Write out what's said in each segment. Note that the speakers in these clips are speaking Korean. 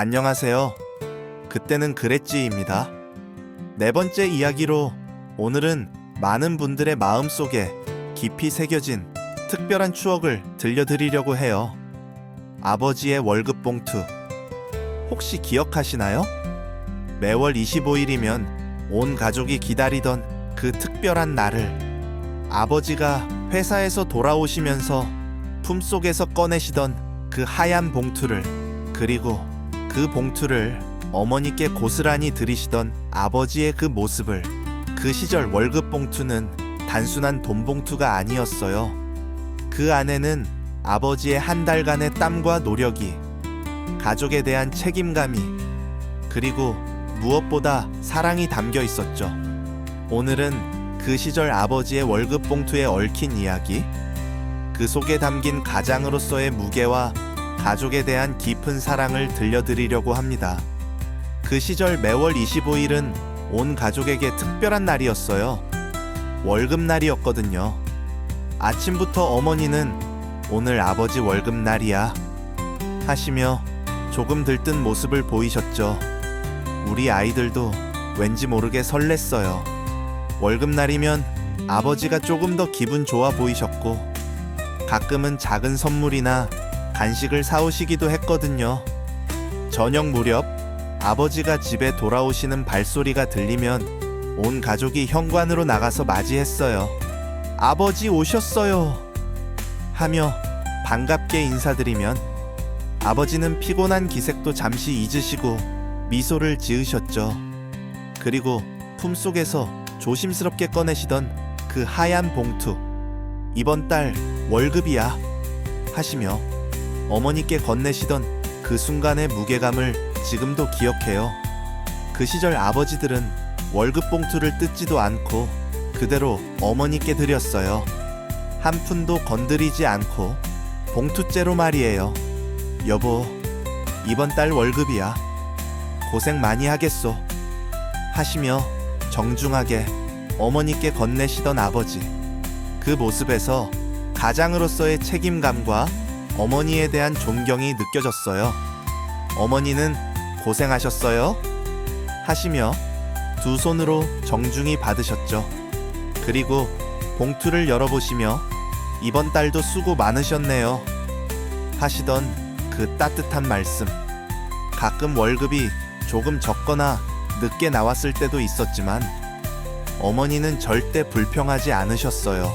안녕하세요. 그때는 그랬지입니다. 네 번째 이야기로 오늘은 많은 분들의 마음 속에 깊이 새겨진 특별한 추억을 들려드리려고 해요. 아버지의 월급 봉투. 혹시 기억하시나요? 매월 25일이면 온 가족이 기다리던 그 특별한 날을 아버지가 회사에서 돌아오시면서 품속에서 꺼내시던 그 하얀 봉투를 그리고 그 봉투를 어머니께 고스란히 들이시던 아버지의 그 모습을 그 시절 월급 봉투는 단순한 돈 봉투가 아니었어요. 그 안에는 아버지의 한 달간의 땀과 노력이 가족에 대한 책임감이 그리고 무엇보다 사랑이 담겨 있었죠. 오늘은 그 시절 아버지의 월급 봉투에 얽힌 이야기, 그 속에 담긴 가장으로서의 무게와 가족에 대한 깊은 사랑을 들려드리려고 합니다. 그 시절 매월 25일은 온 가족에게 특별한 날이었어요. 월급날이었거든요. 아침부터 어머니는 오늘 아버지 월급날이야 하시며 조금 들뜬 모습을 보이셨죠. 우리 아이들도 왠지 모르게 설렜어요. 월급날이면 아버지가 조금 더 기분 좋아 보이셨고 가끔은 작은 선물이나 간식을 사오시기도 했거든요. 저녁 무렵 아버지가 집에 돌아오시는 발소리가 들리면 온 가족이 현관으로 나가서 맞이했어요. 아버지 오셨어요. 하며 반갑게 인사드리면 아버지는 피곤한 기색도 잠시 잊으시고 미소를 지으셨죠. 그리고 품속에서 조심스럽게 꺼내시던 그 하얀 봉투. 이번 달 월급이야. 하시며 어머니께 건네시던 그 순간의 무게감을 지금도 기억해요. 그 시절 아버지들은 월급 봉투를 뜯지도 않고 그대로 어머니께 드렸어요. 한 푼도 건드리지 않고 봉투째로 말이에요. 여보, 이번 달 월급이야. 고생 많이 하겠소. 하시며 정중하게 어머니께 건네시던 아버지. 그 모습에서 가장으로서의 책임감과 어머니에 대한 존경이 느껴졌어요. 어머니는 고생하셨어요? 하시며 두 손으로 정중히 받으셨죠. 그리고 봉투를 열어보시며 이번 달도 수고 많으셨네요. 하시던 그 따뜻한 말씀. 가끔 월급이 조금 적거나 늦게 나왔을 때도 있었지만 어머니는 절대 불평하지 않으셨어요.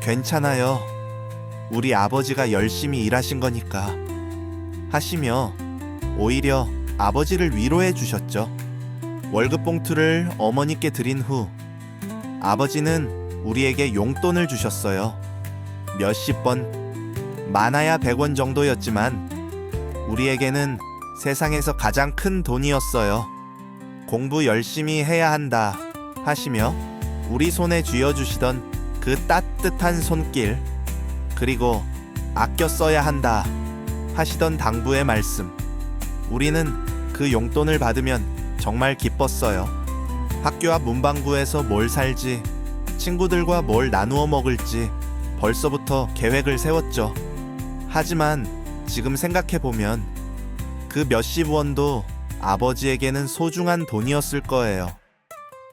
괜찮아요. 우리 아버지가 열심히 일하신 거니까. 하시며 오히려 아버지를 위로해 주셨죠. 월급 봉투를 어머니께 드린 후 아버지는 우리에게 용돈을 주셨어요. 몇십 번, 많아야 100원 정도였지만 우리에게는 세상에서 가장 큰 돈이었어요. 공부 열심히 해야 한다 하시며 우리 손에 쥐어주시던 그 따뜻한 손길 그리고 아껴 써야 한다 하시던 당부의 말씀. 우리는 그 용돈을 받으면 정말 기뻤어요. 학교 앞 문방구에서 뭘 살지, 친구들과 뭘 나누어 먹을지 벌써부터 계획을 세웠죠. 하지만 지금 생각해보면 그 몇십 원도 아버지에게는 소중한 돈이었을 거예요.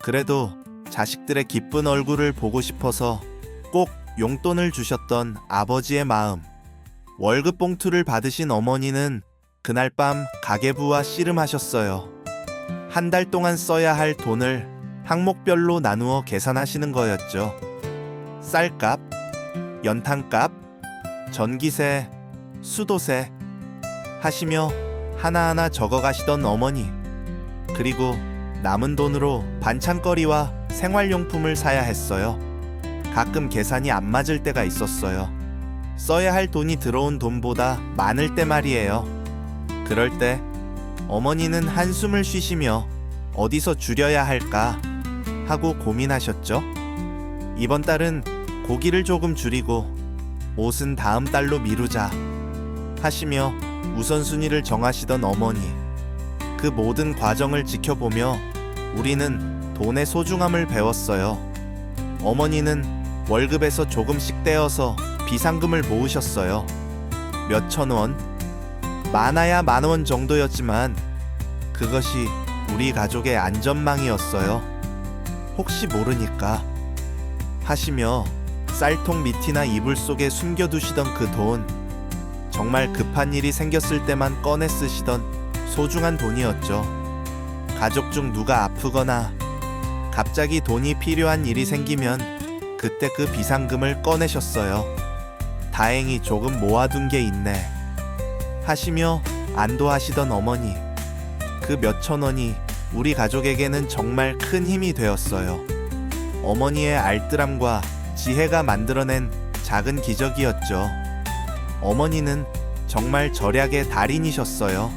그래도 자식들의 기쁜 얼굴을 보고 싶어서 꼭 용돈을 주셨던 아버지의 마음. 월급 봉투를 받으신 어머니는 그날 밤 가계부와 씨름하셨어요. 한 달 동안 써야 할 돈을 항목별로 나누어 계산하시는 거였죠. 쌀값, 연탄값, 전기세, 수도세 하시며 하나하나 적어 가시던 어머니. 그리고 남은 돈으로 반찬거리와 생활용품을 사야 했어요. 가끔 계산이 안 맞을 때가 있었어요. 써야 할 돈이 들어온 돈보다 많을 때 말이에요. 그럴 때 어머니는 한숨을 쉬시며 어디서 줄여야 할까 하고 고민하셨죠. 이번 달은 고기를 조금 줄이고 옷은 다음 달로 미루자 하시며 우선순위를 정하시던 어머니. 그 모든 과정을 지켜보며 우리는 돈의 소중함을 배웠어요. 어머니는 월급에서 조금씩 떼어서 비상금을 모으셨어요. 몇천 원, 많아야 만 원 정도였지만 그것이 우리 가족의 안전망이었어요. 혹시 모르니까 하시며 쌀통 밑이나 이불 속에 숨겨두시던 그 돈 정말 급한 일이 생겼을 때만 꺼내 쓰시던 소중한 돈이었죠. 가족 중 누가 아프거나 갑자기 돈이 필요한 일이 생기면 그때 그 비상금을 꺼내셨어요. 다행히 조금 모아둔 게 있네. 하시며 안도하시던 어머니. 그 몇천 원이 우리 가족에게는 정말 큰 힘이 되었어요. 어머니의 알뜰함과 지혜가 만들어낸 작은 기적이었죠. 어머니는 정말 절약의 달인이셨어요.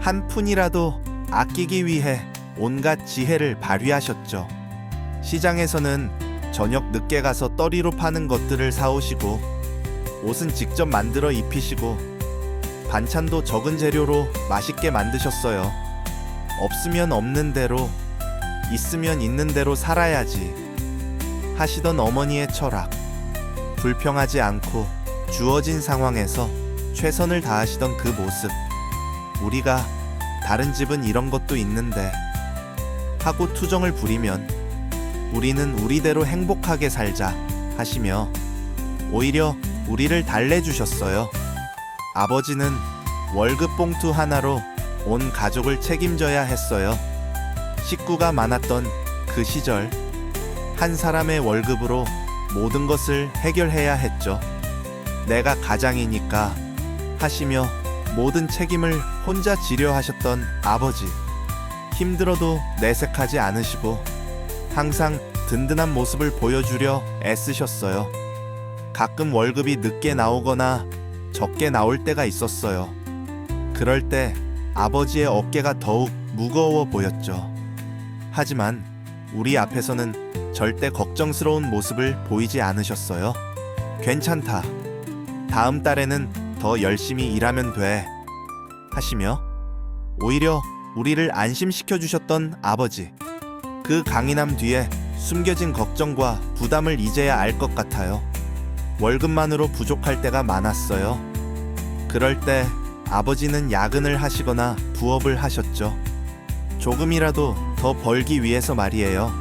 한 푼이라도 아끼기 위해 온갖 지혜를 발휘하셨죠. 시장에서는 저녁 늦게 가서 떨이로 파는 것들을 사오시고 옷은 직접 만들어 입히시고 반찬도 적은 재료로 맛있게 만드셨어요. 없으면 없는 대로 있으면 있는 대로 살아야지 하시던 어머니의 철학. 불평하지 않고 주어진 상황에서 최선을 다하시던 그 모습. 우리가 다른 집은 이런 것도 있는데 하고 투정을 부리면 우리는 우리대로 행복하게 살자 하시며 오히려 우리를 달래주셨어요. 아버지는 월급 봉투 하나로 온 가족을 책임져야 했어요. 식구가 많았던 그 시절 한 사람의 월급으로 모든 것을 해결해야 했죠. 내가 가장이니까 하시며 모든 책임을 혼자 지려 하셨던 아버지. 힘들어도 내색하지 않으시고 항상 든든한 모습을 보여주려 애쓰셨어요. 가끔 월급이 늦게 나오거나 적게 나올 때가 있었어요. 그럴 때 아버지의 어깨가 더욱 무거워 보였죠. 하지만 우리 앞에서는 절대 걱정스러운 모습을 보이지 않으셨어요. 괜찮다. 다음 달에는 더 열심히 일하면 돼. 하시며 오히려 우리를 안심시켜 주셨던 아버지. 그 강인함 뒤에 숨겨진 걱정과 부담을 이제야 알 것 같아요. 월급만으로 부족할 때가 많았어요. 그럴 때 아버지는 야근을 하시거나 부업을 하셨죠. 조금이라도 더 벌기 위해서 말이에요.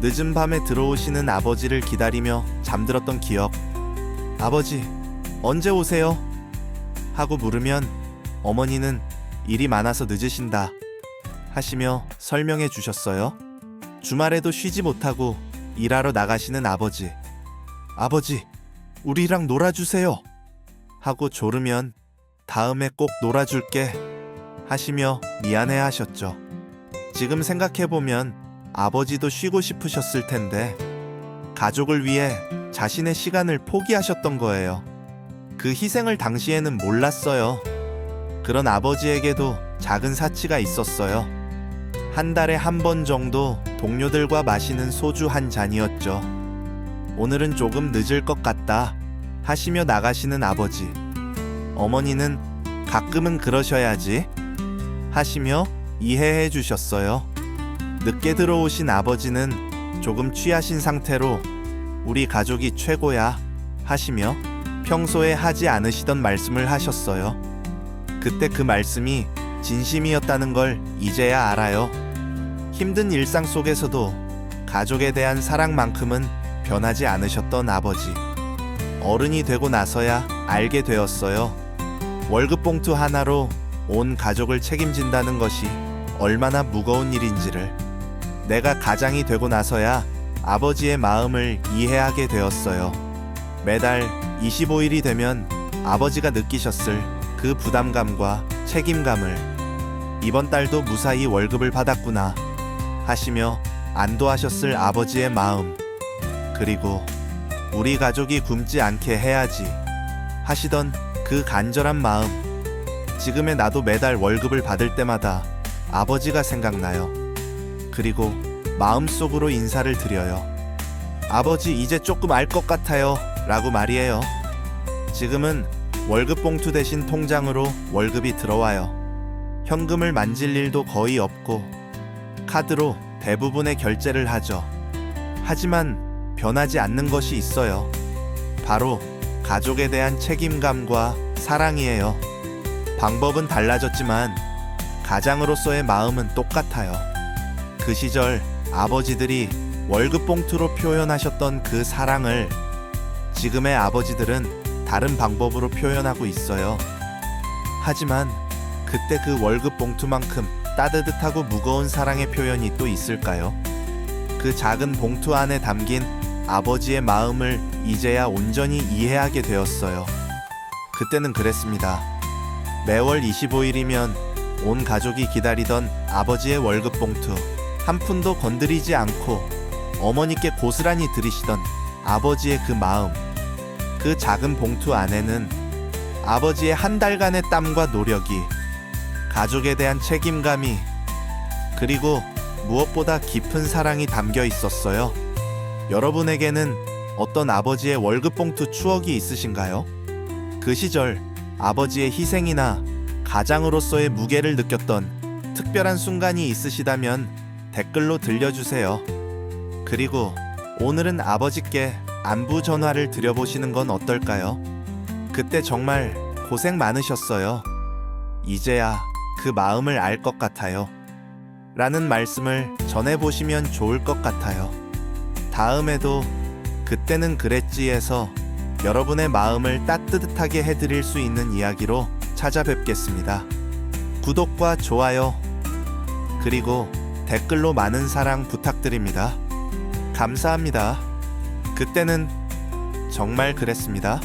늦은 밤에 들어오시는 아버지를 기다리며 잠들었던 기억. 아버지, 언제 오세요? 하고 물으면 어머니는 일이 많아서 늦으신다. 하시며 설명해 주셨어요. 주말에도 쉬지 못하고 일하러 나가시는 아버지. 아버지, 우리랑 놀아주세요. 하고 조르면 다음에 꼭 놀아줄게. 하시며 미안해 하셨죠. 지금 생각해보면 아버지도 쉬고 싶으셨을 텐데 가족을 위해 자신의 시간을 포기하셨던 거예요. 그 희생을 당시에는 몰랐어요. 그런 아버지에게도 작은 사치가 있었어요. 한 달에 한 번 정도 동료들과 마시는 소주 한 잔이었죠. 오늘은 조금 늦을 것 같다 하시며 나가시는 아버지. 어머니는 가끔은 그러셔야지 하시며 이해해 주셨어요. 늦게 들어오신 아버지는 조금 취하신 상태로 우리 가족이 최고야 하시며 평소에 하지 않으시던 말씀을 하셨어요. 그때 그 말씀이 진심이었다는 걸 이제야 알아요. 힘든 일상 속에서도 가족에 대한 사랑만큼은 변하지 않으셨던 아버지. 어른이 되고 나서야 알게 되었어요. 월급 봉투 하나로 온 가족을 책임진다는 것이 얼마나 무거운 일인지를. 내가 가장이 되고 나서야 아버지의 마음을 이해하게 되었어요. 매달 25일이 되면 아버지가 느끼셨을 그 부담감과 책임감을 이번 달도 무사히 월급을 받았구나 하시며 안도하셨을 아버지의 마음 그리고 우리 가족이 굶지 않게 해야지 하시던 그 간절한 마음 지금의 나도 매달 월급을 받을 때마다 아버지가 생각나요. 그리고 마음속으로 인사를 드려요. 아버지 이제 조금 알 것 같아요. 라고 말이에요. 지금은 월급 봉투 대신 통장으로 월급이 들어와요. 현금을 만질 일도 거의 없고 카드로 대부분의 결제를 하죠. 하지만 변하지 않는 것이 있어요. 바로 가족에 대한 책임감과 사랑이에요. 방법은 달라졌지만 가장으로서의 마음은 똑같아요. 그 시절 아버지들이 월급 봉투로 표현하셨던 그 사랑을 지금의 아버지들은 다른 방법으로 표현하고 있어요. 하지만 그때 그 월급 봉투만큼 따뜻하고 무거운 사랑의 표현이 또 있을까요? 그 작은 봉투 안에 담긴 아버지의 마음을 이제야 온전히 이해하게 되었어요. 그때는 그랬습니다. 매월 25일이면 온 가족이 기다리던 아버지의 월급 봉투 한 푼도 건드리지 않고 어머니께 고스란히 들이시던 아버지의 그 마음 그 작은 봉투 안에는 아버지의 한 달간의 땀과 노력이 가족에 대한 책임감이 그리고 무엇보다 깊은 사랑이 담겨 있었어요. 여러분에게는 어떤 아버지의 월급 봉투 추억이 있으신가요? 그 시절 아버지의 희생이나 가장으로서의 무게를 느꼈던 특별한 순간이 있으시다면 댓글로 들려주세요. 그리고 오늘은 아버지께 안부 전화를 드려보시는 건 어떨까요? 그때 정말 고생 많으셨어요. 이제야 그 마음을 알 것 같아요. 라는 말씀을 전해보시면 좋을 것 같아요. 다음에도 그때는 그랬지에서 여러분의 마음을 따뜻하게 해드릴 수 있는 이야기로 찾아뵙겠습니다. 구독과 좋아요, 그리고 댓글로 많은 사랑 부탁드립니다. 감사합니다. 그때는 정말 그랬습니다.